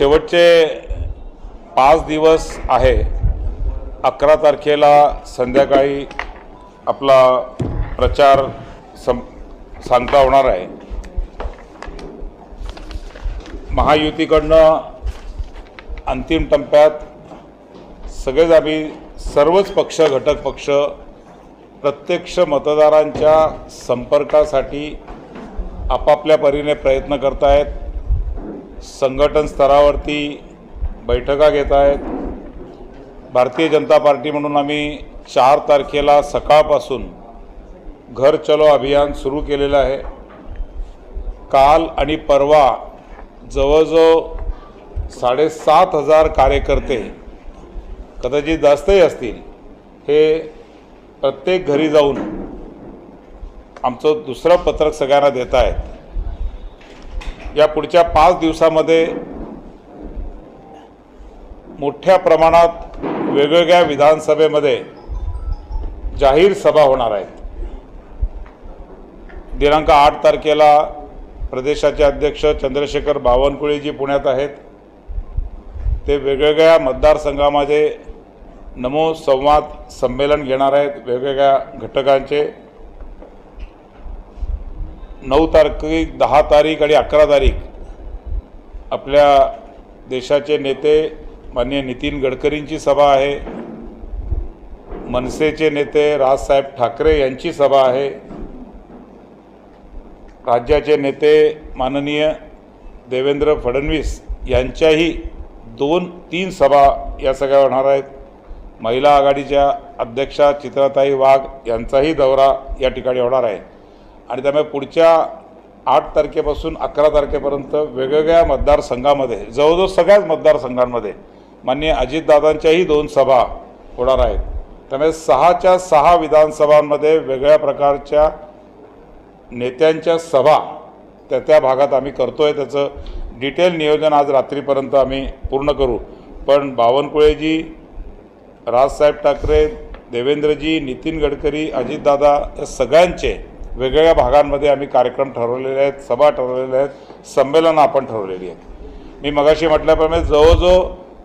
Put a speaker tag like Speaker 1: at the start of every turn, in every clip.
Speaker 1: शेवटचे पाच दिवस आहे. अकरा तारखेला संध्याकाळी आपला प्रचार सं सांगता होणार आहे. महायुतीकडनं अंतिम टप्प्यात सगळेच आम्ही सर्वच पक्ष घटक पक्ष प्रत्यक्ष मतदारांच्या संपर्कासाठी आपापल्या परीने प्रयत्न करत आहेत संघटन स्तरावरती बैठका घेत आहेत. भारतीय जनता पार्टी म्हणून आम्ही चार तारखेला सकाळपासून घर चलो अभियान सुरू केलेलं आहे. काल आणि परवा जवळजवळ साडेसात हजार कार्यकर्ते कदाचित जास्तही असतील हे प्रत्येक घरी जाऊन आमचं दुसरं पत्रक सगळ्यांना देत आहेत. या पुढच्या पाच दिवसामध्ये मोठ्या प्रमाणात वेगवेगळ्या विधानसभेमध्ये जाहीर सभा होणार आहेत दिनांक आठ तारखेला प्रदेशाचे अध्यक्ष चंद्रशेखर बावनकुळेजी पुण्यात आहेत. ते वेगवेगळ्या मतदारसंघामध्ये नमो संवाद संमेलन घेणार आहेत वेगवेगळ्या घटकांचे. नऊ तारीख दहा तारीख आणि अकरा तारीख आपल्या देशाचे नेते माननीय नितीन गडकरींची सभा आहे. मनसेचे नेते राजसाहेब ठाकरे यांची सभा आहे. राज्याचे नेते माननीय देवेंद्र फडणवीस यांच्याही दोन तीन सभा या सगळ्या होणार आहेत. महिला आघाडीच्या अध्यक्षा चित्राताई वाघ यांचाही दौरा या ठिकाणी होणार आहे. आणि त्यामुळे पुढच्या आठ तारखेपासून अकरा तारखेपर्यंत वेगवेगळ्या मतदारसंघामध्ये जवळजवळ सगळ्याच मतदारसंघांमध्ये माननीय अजितदादांच्याही दोन सभा होणार आहेत. त्यामुळे सहाच्या सहा विधानसभांमध्ये वेगळ्या प्रकारच्या नेत्यांच्या सभा त्या त्या भागात आम्ही करतो आहे त्याचं डिटेल नियोजन आज रात्रीपर्यंत आम्ही पूर्ण करू. पण बावनकुळेजी राजसाहेब ठाकरे देवेंद्रजी नितीन गडकरी अजितदादा या सगळ्यांचे वेगवेगळ्या भागांमध्ये आम्ही कार्यक्रम ठरवलेले आहेत सभा ठरवलेल्या आहेत संमेलनं आपण ठरवलेली आहेत. मी मगाशी म्हटल्याप्रमाणे जवळजवळ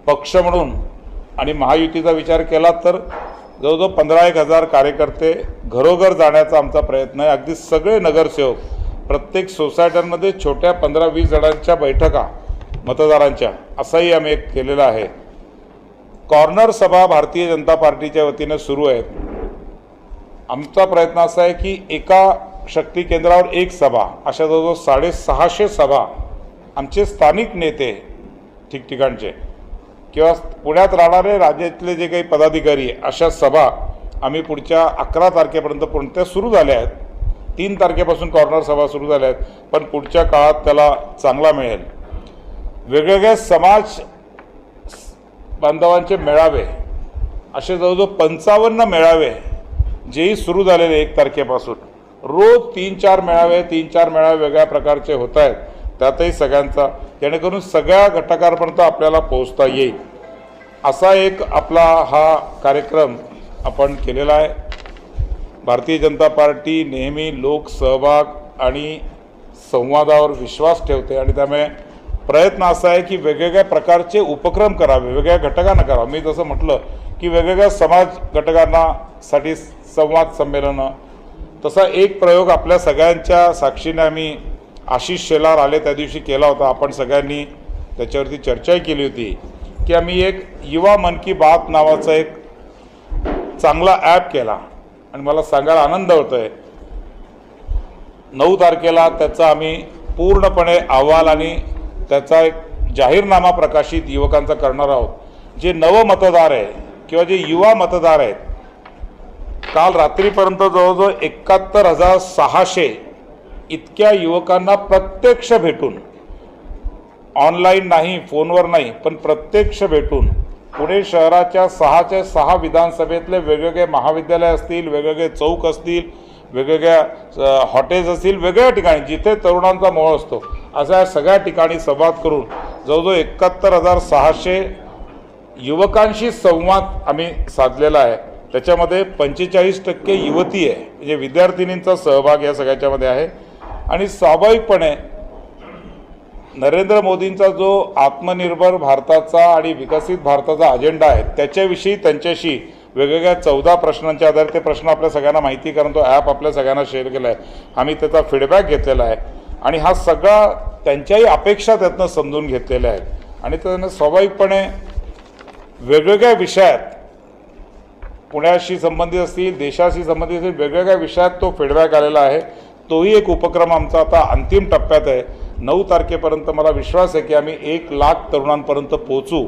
Speaker 1: पक्ष म्हणून आणि महायुतीचा विचार केला तर जवळजवळ पंधरा एक हजार कार्यकर्ते घरोघर जाण्याचा आमचा प्रयत्न आहे. अगदी सगळे नगरसेवक प्रत्येक सोसायट्यांमध्ये छोट्या पंधरा वीस जणांच्या बैठका मतदारांच्या असाही आम्ही एक केलेला आहे. कॉर्नर सभा भारतीय जनता पार्टीच्या वतीनं सुरू आहेत. आमचा प्रयत्न असा आहे की एका शक्ती केंद्रावर एक सभा अशा जवळजवळ साडेसहाशे सभा आमचे स्थानिक नेते ठिकठिकाणचे किंवा पुण्यात राहणारे राज्यातले जे काही पदाधिकारी अशा सभा आम्ही पुढच्या अकरा तारखेपर्यंत पूर्ण त्या सुरू झाल्या आहेत. तीन तारखेपासून कॉर्नर सभा सुरू झाल्या आहेत पण पुढच्या काळात त्याला चांगला मिळेल. वेगवेगळ्या समाज बांधवांचे मेळावे असे जवळजवळ पंचावन्न मेळावे जेही सुरू झालेले एक तारखेपासून. रोज तीन चार मेळावे तीन चार मेळावे वेगळ्या प्रकारचे होत आहेत त्यातही सगळ्यांचा जेणेकरून सगळ्या घटकांपर्यंत आपल्याला पोहोचता येईल. असा एक आपला हा कार्यक्रम आपण केलेला आहे. भारतीय जनता पार्टी नेहमी लोकसहभाग आणि संवादावर विश्वास ठेवते आणि त्यामुळे प्रयत्न असा आहे की वेगवेगळ्या प्रकारचे उपक्रम करावे वेगवेगळ्या घटकांना करावं. मी जसं म्हटलं की वेगवेगळ्या समाज घटकांना साठी संवाद संमेलनं. तसा एक प्रयोग आपल्या सगळ्यांच्या साक्षीने आम्ही आशिष शेलार आले त्या दिवशी केला होता. आपण सगळ्यांनी त्याच्यावरती चर्चाही केली होती की आम्ही एक युवा मन की बात नावाचा एक चांगला ॲप केला. आणि मला सांगायला आनंद होतो आहे नऊ तारखेला त्याचा आम्ही पूर्णपणे अहवाल आणि त्याचा एक जाहीरनामा प्रकाशित युवकांचा करणार आहोत. जे नवमतदार आहे किंवा जे युवा मतदार आहेत काल रात्रीपर्यंत जवळजवळ एकाहत्तर हजार सहाशे इतक्या युवकांना प्रत्यक्ष भेटून ऑनलाईन नाही फोनवर नाही पण प्रत्यक्ष भेटून पुणे शहराच्या सहाच्या सहा विधानसभेतले वेगवेगळे महाविद्यालय असतील वेगवेगळे चौक असतील वेगवेगळ्या हॉटेल्स असतील वेगळ्या ठिकाणी जिथे तरुणांचा मोह असतो अशा या सगळ्या ठिकाणी संवाद करून जवळजवळ एकाहत्तर हजार सहाशे युवकांशी संवाद आम्ही साधलेला आहे. त्याच्यामध्ये पंचेचाळीस टक्के युवती आहे. म्हणजे विद्यार्थिनींचा सहभाग या सगळ्याच्यामध्ये आहे. आणि स्वाभाविकपणे नरेंद्र मोदींचा जो आत्मनिर्भर भारताचा आणि विकसित भारताचा अजेंडा आहे त्याच्याविषयी त्यांच्याशी वेगवेगळ्या चौदा प्रश्नांच्या आधारे ते प्रश्न आपल्या सगळ्यांना माहिती कारण तो ॲप आपल्या सगळ्यांना शेअर केला आहे. आम्ही त्याचा फीडबॅक घेतलेला आहे. आणि हा सगळा त्यांच्याही अपेक्षा त्यातनं समजून घेतलेल्या आहेत. आणि त्यांना स्वाभाविकपणे वेगवेगळ्या विषयात पुण्याशी संबंधित असतील देशाशी संबंधित असतील वेगवेगळ्या विषयात तो फीडबॅक आलेला आहे. तोही एक उपक्रम आमचा आता अंतिम टप्प्यात आहे. नऊ तारखेपर्यंत मला विश्वास आहे की आम्ही एक लाख तरुणांपर्यंत पोहोचू.